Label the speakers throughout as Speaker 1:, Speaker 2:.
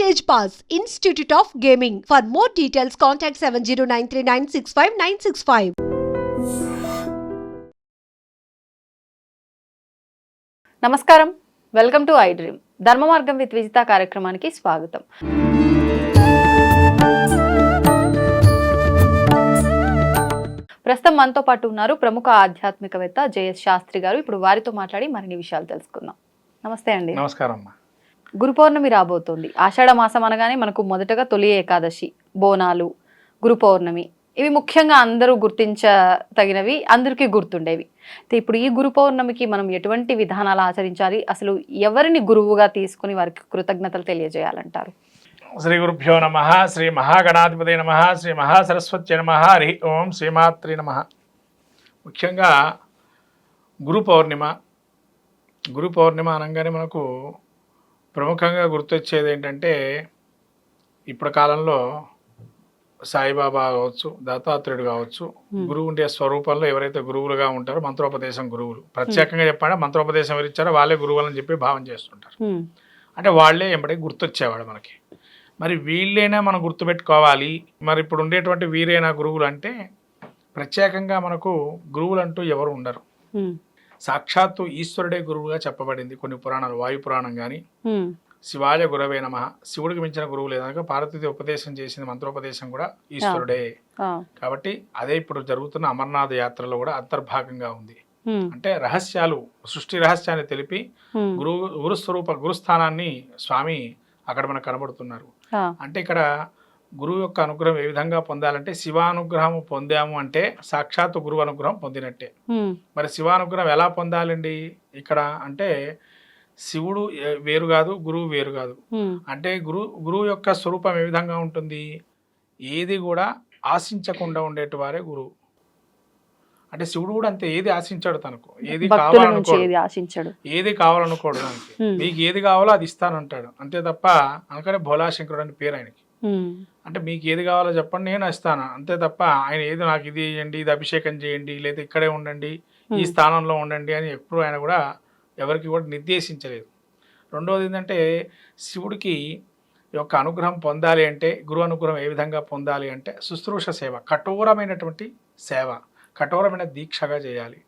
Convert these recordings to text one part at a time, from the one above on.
Speaker 1: stage pass institute of gaming for more details contact seven zero nine three nine six five nine six five నమస్కారం welcome to I dream Dharma Margam with Vijitha కార్యక్రమానికి స్వాగతం ప్రస్తుతం మనతో పాటు ఉన్నారు ప్రముఖ ఆధ్యాత్మికవేత్త జయస్ శాస్త్రి గారు ఇప్పుడు వారితో మాట్లాడి మరిన్ని విషయాలు తెలుసుకుందాం నమస్తే అండి నమస్కారం అమ్మా గురు పౌర్ణమి రాబోతోంది ఆషాఢ మాసం అనగానే మనకు మొదటగా తొలి ఏకాదశి బోనాలు గురు పౌర్ణమి ఇవి ముఖ్యంగా అందరూ గుర్తించతగినవి అందరికీ గుర్తుండేవి అయితే ఇప్పుడు ఈ గురు పౌర్ణమికి మనం ఎటువంటి విధానాలు ఆచరించాలి అసలు ఎవరిని గురువుగా తీసుకుని వారికి కృతజ్ఞతలు తెలియజేయాలంటారు
Speaker 2: శ్రీ గురుభ్యో నమ శ్రీ మహాగణాధిపతి నమ శ్రీ మహాసరస్వతి నమ హరి ఓం శ్రీమాత్రి నమ ముఖ్యంగా గురు పౌర్ణిమ గురు పౌర్ణిమ అనగానే మనకు ప్రముఖంగా గుర్తొచ్చేది ఏంటంటే ఇప్పుడు కాలంలో సాయిబాబా కావచ్చు దత్తాత్రేయుడు కావచ్చు గురువు ఉండే స్వరూపంలో ఎవరైతే గురువులుగా ఉంటారో మంత్రోపదేశం గురువులు ప్రత్యేకంగా చెప్పాడో మంత్రోపదేశం ఎవరు ఇచ్చారో వాళ్ళే అని చెప్పి భావం చేస్తుంటారు అంటే వాళ్ళే ఎంబడి గుర్తొచ్చేవాడు మనకి మరి వీళ్ళైనా మనం గుర్తుపెట్టుకోవాలి మరి ఇప్పుడు ఉండేటువంటి వీరైనా గురువులు అంటే ప్రత్యేకంగా మనకు గురువులు అంటూ ఎవరు ఉండరు సాక్షాత్తు ఈశ్వరుడే గురువుగా చెప్పబడింది కొన్ని పురాణాలు వాయు పురాణం కానీ శివాయ గురవే నమ శివుడికి మించిన గురువు లేదనక పార్వతి ఉపదేశం చేసిన మంత్రోపదేశం కూడా ఈశ్వరుడే కాబట్టి అదే ఇప్పుడు జరుగుతున్న అమర్నాథ్ యాత్రలో కూడా అంతర్భాగంగా ఉంది అంటే రహస్యాలు సృష్టి రహస్యాన్ని తెలిపి గురు గురుస్వరూప గురుస్థానాన్ని స్వామి అక్కడ మనకు కనబడుతున్నారు అంటే ఇక్కడ గురువు యొక్క అనుగ్రహం ఏ విధంగా పొందాలంటే శివానుగ్రహం పొందాము అంటే సాక్షాత్ గురువు అనుగ్రహం పొందినట్టే మరి శివానుగ్రహం ఎలా పొందాలండి ఇక్కడ అంటే శివుడు వేరు కాదు గురువు వేరు కాదు అంటే గురు గురువు యొక్క స్వరూపం ఏ విధంగా ఉంటుంది ఏది కూడా ఆశించకుండా ఉండేటి వారే గురువు అంటే శివుడు కూడా అంతే ఏది ఆశించాడు తనకు
Speaker 1: ఏది కావాలనుకోడు
Speaker 2: ఏది కావాలనుకోడు మీకు ఏది కావాలో అది ఇస్తానంటాడు అంతే తప్ప అందుకనే భోలాశంకరుడు అని పేరు ఆయనకి అంటే మీకు ఏది కావాలో చెప్పండి నేను ఇస్తాను అంతే తప్ప ఆయన ఏది నాకు ఇది చేయండి ఇది అభిషేకం చేయండి లేదా ఇక్కడే ఉండండి ఈ స్థానంలో ఉండండి అని ఎప్పుడు ఆయన కూడా ఎవరికి కూడా నిర్దేశించలేదు రెండవది ఏంటంటే శివుడికి యొక్క అనుగ్రహం పొందాలి అంటే గురు అనుగ్రహం ఏ విధంగా పొందాలి అంటే శుశ్రూష సేవ కఠోరమైనటువంటి సేవ కఠోరమైన దీక్షగా చేయాలి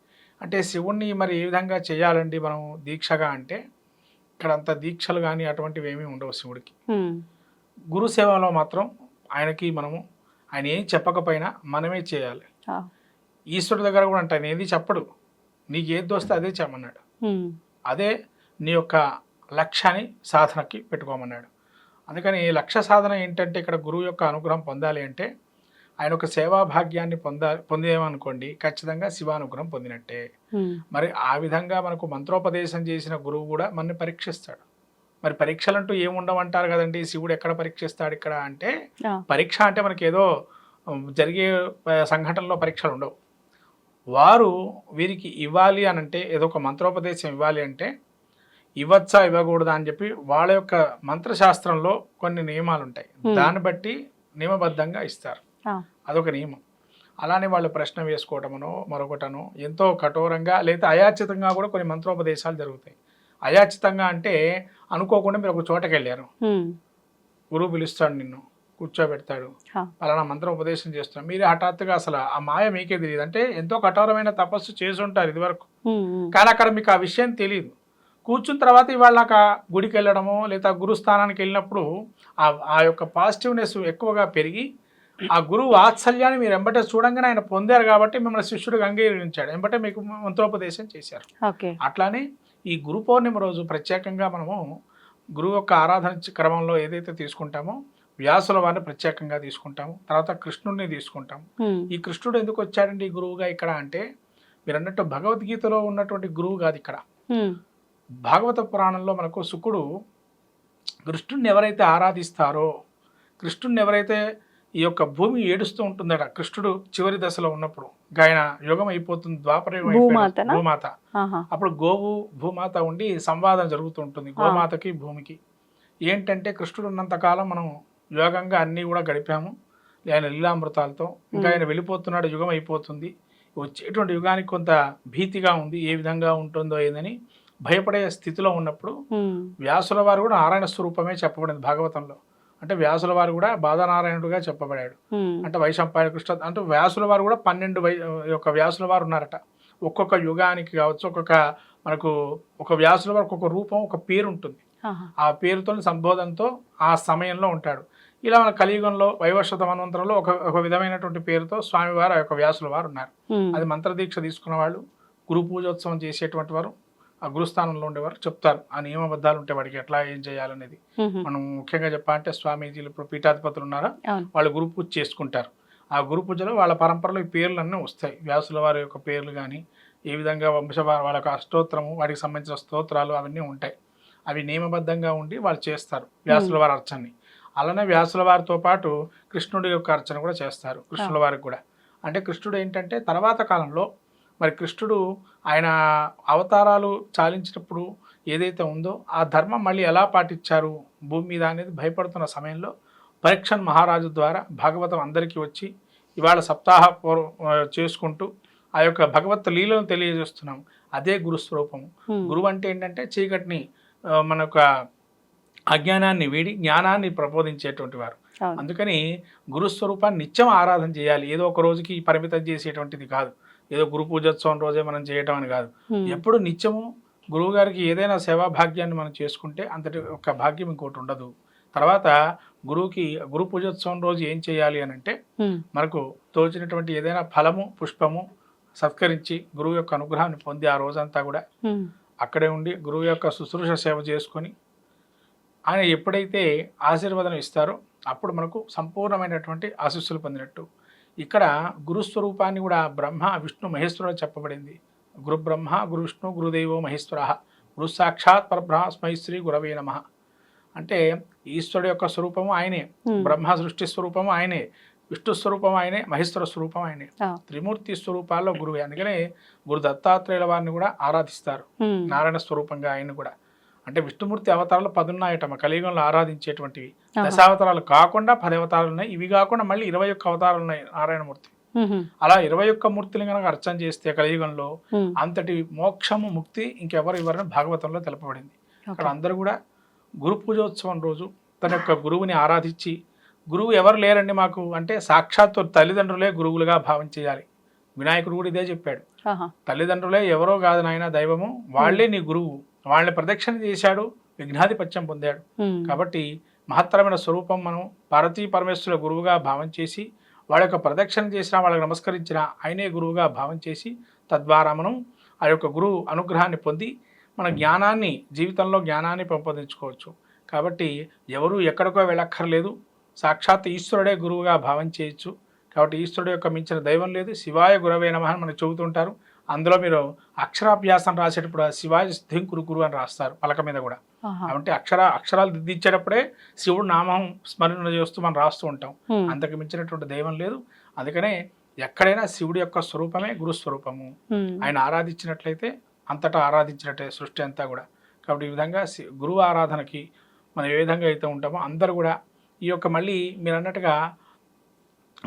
Speaker 2: అంటే శివుణ్ణి మరి ఏ విధంగా చేయాలండి మనం దీక్షగా అంటే ఇక్కడ అంత దీక్షలు కానీ అటువంటివి ఏమీ ఉండవు శివుడికి గురు సేవలో మాత్రం ఆయనకి మనము ఆయన ఏం చెప్పకపోయినా మనమే చేయాలి ఈశ్వరుడు దగ్గర కూడా అంటే ఆయన ఏది చెప్పడు నీకు ఏది దోస్తే అదే చేయమన్నాడు అదే నీ యొక్క లక్ష్యాన్ని సాధనకి పెట్టుకోమన్నాడు అందుకని లక్ష్య సాధన ఏంటంటే ఇక్కడ గురువు యొక్క అనుగ్రహం పొందాలి అంటే ఆయన ఒక సేవా భాగ్యాన్ని పొందా పొందేమనుకోండి ఖచ్చితంగా శివానుగ్రహం పొందినట్టే మరి ఆ విధంగా మనకు మంత్రోపదేశం చేసిన గురువు కూడా మనని పరీక్షిస్తాడు మరి పరీక్షలు అంటూ ఏముండమంటారు కదండి శివుడు ఎక్కడ పరీక్షిస్తాడు ఇక్కడ అంటే పరీక్ష అంటే మనకి ఏదో జరిగే సంఘటనలో పరీక్షలు ఉండవు వారు వీరికి ఇవ్వాలి అని అంటే ఏదో ఒక మంత్రోపదేశం ఇవ్వాలి అంటే ఇవ్వచ్చా ఇవ్వకూడదా అని చెప్పి వాళ్ళ యొక్క మంత్రశాస్త్రంలో కొన్ని నియమాలు ఉంటాయి దాన్ని బట్టి నియమబద్ధంగా ఇస్తారు అదొక నియమం అలానే వాళ్ళు ప్రశ్న వేసుకోవటమనో మరొకటనో ఎంతో కఠోరంగా లేదా అయాచితంగా కూడా కొన్ని మంత్రోపదేశాలు జరుగుతాయి అయాచితంగా అంటే అనుకోకుండా మీరు ఒక చోటకి వెళ్ళారు గురువు పిలుస్తాడు నిన్ను కూర్చోబెడతాడు పలానా మంత్రం ఉపదేశం చేస్తున్నాడు మీరు హఠాత్తుగా అసలు ఆ మాయ మీకే తెలియదు అంటే ఎంతో కఠోరమైన తపస్సు చేసి ఉంటారు ఇదివరకు కానీ అక్కడ మీకు ఆ విషయం తెలియదు కూర్చున్న తర్వాత ఇవాళ నాకు గుడికి వెళ్ళడము లేదా గురుస్థానానికి వెళ్ళినప్పుడు ఆ ఆ యొక్క పాజిటివ్నెస్ ఎక్కువగా పెరిగి ఆ గురువు వాత్సల్యాన్ని మీరు ఎంబటే చూడంగానే ఆయన పొందారు కాబట్టి మిమ్మల్ని శిష్యుడికి అంగీకరించాడు ఎంబటే మీకు మంత్రోపదేశం చేశారు అట్లానే ఈ గురు పౌర్ణిమ రోజు ప్రత్యేకంగా మనము గురువు యొక్క ఆరాధన క్రమంలో ఏదైతే తీసుకుంటామో వ్యాసుల వారిని ప్రత్యేకంగా తీసుకుంటాము తర్వాత కృష్ణుడిని తీసుకుంటాము ఈ కృష్ణుడు ఎందుకు వచ్చాడండి గురువుగా ఇక్కడ అంటే మీరు అన్నట్టు భగవద్గీతలో ఉన్నటువంటి గురువు కాదు ఇక్కడ భాగవత పురాణంలో మనకు శుకుడు కృష్ణుడిని ఎవరైతే ఆరాధిస్తారో కృష్ణుడిని ఎవరైతే ఈ యొక్క భూమి ఏడుస్తూ ఉంటుందట కృష్ణుడు చివరి దశలో ఉన్నప్పుడు గాయన యుగం అయిపోతుంది ద్వాపరయుగం అయిపోయింది భూమాత అప్పుడు గోవు భూమాత ఉండి సంవాదం జరుగుతుంటుంది గోమాతకి భూమికి ఏంటంటే కృష్ణుడు ఉన్నంత కాలం మనం యోగంగా అన్నీ కూడా గడిపాము ఆయన లీలామృతాలతో ఇంకా ఆయన వెళ్ళిపోతున్నాడు యుగం అయిపోతుంది వచ్చేటువంటి యుగానికి కొంత భీతిగా ఉంది ఏ విధంగా ఉంటుందో ఏదని భయపడే స్థితిలో ఉన్నప్పుడు వ్యాసుల వారు కూడా నారాయణ స్వరూపమే చెప్పబడింది భాగవతంలో అంటే వ్యాసుల వారు కూడా బాధనారాయణుడుగా చెప్పబడాడు అంటే వైశంపాయ కృష్ణ అంటే వ్యాసుల వారు కూడా పన్నెండు వై యొక్క వ్యాసుల వారు ఉన్నారట ఒక్కొక్క యుగానికి కావచ్చు ఒక్కొక్క మనకు ఒక వ్యాసుల వారు ఒక్కొక్క రూపం ఒక పేరు ఉంటుంది ఆ పేరుతో సంబోధనతో ఆ సమయంలో ఉంటాడు ఇలా మన కలియుగంలో వైవశ్వత మన్వంతరంలో ఒక ఒక విధమైనటువంటి పేరుతో స్వామివారు ఆ యొక్క వ్యాసుల వారు ఉన్నారు అది మంత్రదీక్ష తీసుకున్న వాళ్ళు గురు పూజోత్సవం చేసేటువంటి వారు ఆ గురుస్థానంలో ఉండేవారు చెప్తారు ఆ నియమబద్ధాలు ఉంటే వాడికి ఎట్లా ఏం చేయాలనేది మనం ముఖ్యంగా చెప్పాలంటే స్వామీజీలు ఇప్పుడు పీఠాధిపతులు ఉన్నారా వాళ్ళు గురు పూజ చేసుకుంటారు ఆ గురు పూజలో వాళ్ళ పరంపరలో ఈ పేర్లు అన్నీ వస్తాయి వ్యాసుల వారి యొక్క పేర్లు కానీ ఏ విధంగా వంశ వాళ్ళ యొక్క అష్టోత్తరము వాటికి సంబంధించిన స్తోత్రాలు అవన్నీ ఉంటాయి అవి నియమబద్ధంగా ఉండి వాళ్ళు చేస్తారు వ్యాసుల వారి అర్చనని అలానే వ్యాసుల వారితో పాటు కృష్ణుడి యొక్క అర్చన కూడా చేస్తారు కృష్ణుల వారికి కూడా అంటే కృష్ణుడు ఏంటంటే తర్వాత కాలంలో మరి కృష్ణుడు ఆయన అవతారాలు చాలించినప్పుడు ఏదైతే ఉందో ఆ ధర్మం మళ్ళీ ఎలా పాటించారు భూమి మీద అనేది భయపడుతున్న సమయంలో పరీక్షన్ మహారాజు ద్వారా భాగవతం అందరికీ వచ్చి ఇవాళ సప్తాహ చేసుకుంటూ ఆ యొక్క భగవత్ లీలను తెలియజేస్తున్నాం అదే గురుస్వరూపము గురువు అంటే ఏంటంటే చీకటిని మన యొక్క అజ్ఞానాన్ని వీడి జ్ఞానాన్ని ప్రబోధించేటువంటి వారు అందుకని గురుస్వరూపాన్ని నిత్యం ఆరాధన చేయాలి ఏదో ఒక రోజుకి పరిమితం చేసేటువంటిది కాదు ఏదో గురు పూజోత్సవం రోజే మనం చేయటం అని కాదు ఎప్పుడు నిత్యము గురువు గారికి ఏదైనా సేవా భాగ్యాన్ని మనం చేసుకుంటే అంతటి ఒక భాగ్యం ఇంకోటి ఉండదు తర్వాత గురువుకి గురు పూజోత్సవం రోజు ఏం చేయాలి అని అంటే మనకు తోచినటువంటి ఏదైనా ఫలము పుష్పము సత్కరించి గురువు యొక్క అనుగ్రహాన్ని పొంది ఆ రోజంతా కూడా అక్కడే ఉండి గురువు యొక్క శుశ్రూష సేవ చేసుకొని ఆయన ఎప్పుడైతే ఆశీర్వాదం ఇస్తారో అప్పుడు మనకు సంపూర్ణమైనటువంటి ఆశీస్సులు పొందినట్టు ఇక్కడ గురుస్వరూపాన్ని కూడా బ్రహ్మ విష్ణు మహేశ్వరుడు చెప్పబడింది గురు బ్రహ్మ గురు విష్ణు గురుదేవో మహేశ్వర గురు సాక్షాత్ పరబ్రహ్మస్మై స్మహిశ్రీ గురవే నమ అంటే ఈశ్వరుడు యొక్క స్వరూపము ఆయనే బ్రహ్మ సృష్టి స్వరూపము ఆయనే విష్ణు స్వరూపం ఆయనే మహేశ్వర స్వరూపం ఆయనే త్రిమూర్తి స్వరూపాల్లో గురువే అందుకనే గురు దత్తాత్రేయుల వారిని కూడా ఆరాధిస్తారు నారాయణ స్వరూపంగా ఆయన కూడా అంటే విష్ణుమూర్తి అవతారాలు మా కలియుగంలో ఆరాధించేటువంటివి దశావతారాలు కాకుండా పది అవతారాలు ఉన్నాయి ఇవి కాకుండా మళ్ళీ ఇరవై ఒక్క అవతారాలు ఉన్నాయి నారాయణమూర్తి అలా ఇరవై ఒక్క మూర్తిని కనుక అర్చన చేస్తే కలియుగంలో అంతటి మోక్షము ముక్తి ఇంకెవరు ఇవ్వరని భాగవతంలో తెలపబడింది అక్కడ అందరూ కూడా గురు పూజోత్సవం రోజు తన యొక్క గురువుని ఆరాధించి గురువు ఎవరు లేరండి మాకు అంటే సాక్షాత్తు తల్లిదండ్రులే గురువులుగా భావం చేయాలి వినాయకుడు కూడా ఇదే చెప్పాడు తల్లిదండ్రులే ఎవరో కాదు నాయన దైవము వాళ్లే నీ గురువు వాళ్ళని ప్రదక్షిణ చేశాడు విఘ్నాధిపత్యం పొందాడు కాబట్టి మహత్తరమైన స్వరూపం మనం పార్వతీ పరమేశ్వర గురువుగా భావం చేసి వాళ్ళ యొక్క ప్రదక్షిణ చేసినా వాళ్ళకి నమస్కరించిన ఆయనే గురువుగా భావం చేసి తద్వారా మనం ఆ యొక్క గురువు అనుగ్రహాన్ని పొంది మన జ్ఞానాన్ని జీవితంలో జ్ఞానాన్ని పెంపొందించుకోవచ్చు కాబట్టి ఎవరు ఎక్కడికో వెళ్ళక్కర్లేదు సాక్షాత్ ఈశ్వరుడే గురువుగా భావం చేయొచ్చు కాబట్టి ఈశ్వరుడు యొక్క మించిన దైవం లేదు శివాయ గురవే నమ అని మనకు చెబుతుంటారు అందులో మీరు అక్షరాభ్యాసం రాసేటప్పుడు శివాజీ సిద్ధిం గురు గురు అని రాస్తారు పలక మీద కూడా అంటే అక్షర అక్షరాలు దిద్దించేటప్పుడే శివుడు నామం స్మరణ చేస్తూ మనం రాస్తూ ఉంటాం అంతకు మించినటువంటి దైవం లేదు అందుకనే ఎక్కడైనా శివుడి యొక్క స్వరూపమే గురు స్వరూపము ఆయన ఆరాధించినట్లయితే అంతటా ఆరాధించినట్టే సృష్టి అంతా కూడా కాబట్టి ఈ విధంగా గురువు ఆరాధనకి మనం ఏ విధంగా అయితే ఉంటామో అందరు కూడా ఈ యొక్క మళ్ళీ మీరు అన్నట్టుగా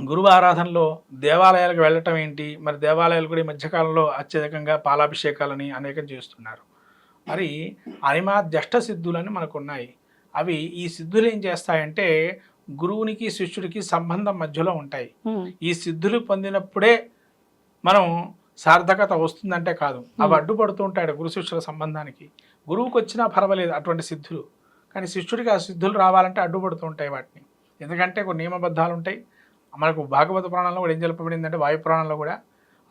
Speaker 2: గురువు ఆరాధనలో దేవాలయాలకు వెళ్ళటం ఏంటి మరి దేవాలయాలు కూడా ఈ మధ్యకాలంలో అత్యధికంగా పాలాభిషేకాలని అనేకం చేస్తున్నారు మరి అనిమా జష్ట సిద్ధులని మనకు ఉన్నాయి అవి ఈ సిద్ధులు ఏం చేస్తాయంటే గురువునికి శిష్యుడికి సంబంధం మధ్యలో ఉంటాయి ఈ సిద్ధులు పొందినప్పుడే మనం సార్థకత వస్తుందంటే కాదు అవి అడ్డుపడుతూ ఉంటాడు గురు శిష్యుల సంబంధానికి గురువుకి వచ్చినా పర్వాలేదు అటువంటి సిద్ధులు కానీ శిష్యుడికి ఆ సిద్ధులు రావాలంటే అడ్డుపడుతూ ఉంటాయి వాటిని ఎందుకంటే కొన్ని నియమబద్ధాలు ఉంటాయి మనకు భాగవత పురాణంలో కూడా ఏం అంటే వాయు పురాణంలో కూడా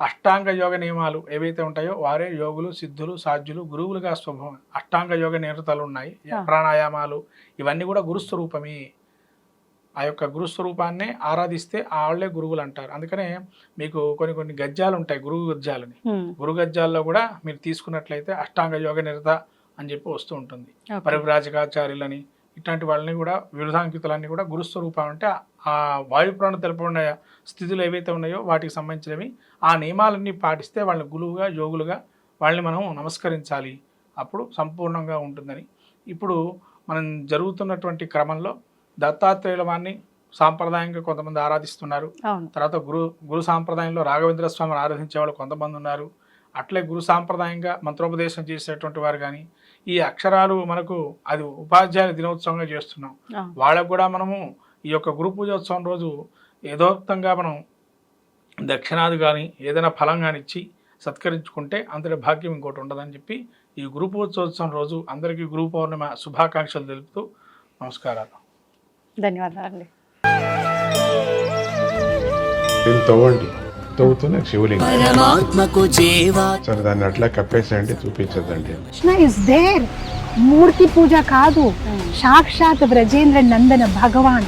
Speaker 2: అష్టాంగ యోగ నియమాలు ఏవైతే ఉంటాయో వారే యోగులు సిద్ధులు సాధ్యులు గురువులుగా స్వభావం అష్టాంగ యోగ నిరతలు ఉన్నాయి ప్రాణాయామాలు ఇవన్నీ కూడా గురుస్వరూపమే ఆ యొక్క గురుస్వరూపాన్ని ఆరాధిస్తే వాళ్ళే గురువులు అంటారు అందుకనే మీకు కొన్ని కొన్ని గద్యాలు ఉంటాయి గురువు గద్యాలని గురు గద్యాల్లో కూడా మీరు తీసుకున్నట్లయితే అష్టాంగ యోగ నిరత అని చెప్పి వస్తూ ఉంటుంది పరివ్రాజకాచార్యులని ఇట్లాంటి వాళ్ళని కూడా విరుధాంకితులన్నీ కూడా గురుస్వరూపం అంటే ఆ వాయు ప్రాణ తెలపడిన స్థితులు ఏవైతే ఉన్నాయో వాటికి సంబంధించినవి ఆ నియమాలన్నీ పాటిస్తే వాళ్ళని గురువుగా యోగులుగా వాళ్ళని మనం నమస్కరించాలి అప్పుడు సంపూర్ణంగా ఉంటుందని ఇప్పుడు మనం జరుగుతున్నటువంటి క్రమంలో దత్తాత్రేయుల వారిని సాంప్రదాయంగా కొంతమంది ఆరాధిస్తున్నారు తర్వాత గురు గురు సాంప్రదాయంలో రాఘవేంద్ర స్వామిని ఆరాధించే వాళ్ళు కొంతమంది ఉన్నారు అట్లే గురు సాంప్రదాయంగా మంత్రోపదేశం చేసేటువంటి వారు కానీ ఈ అక్షరాలు మనకు అది ఉపాధ్యాయుల దినోత్సవంగా చేస్తున్నాం వాళ్ళకు కూడా మనము ఈ యొక్క గురు పూజోత్సవం రోజు యథోక్తంగా మనం దక్షిణాది కానీ ఏదైనా ఫలం కానీ ఇచ్చి సత్కరించుకుంటే అందరి భాగ్యం ఇంకోటి ఉండదని చెప్పి ఈ గురు పూజోత్సవం రోజు అందరికీ గురు పౌర్ణిమ శుభాకాంక్షలు తెలుపుతూ నమస్కారాలు
Speaker 1: ధన్యవాదాలు తవ్వండి మూర్తి పూజ కాదు సాక్షాత్ బ్రజేంద్ర నందన భగవాన్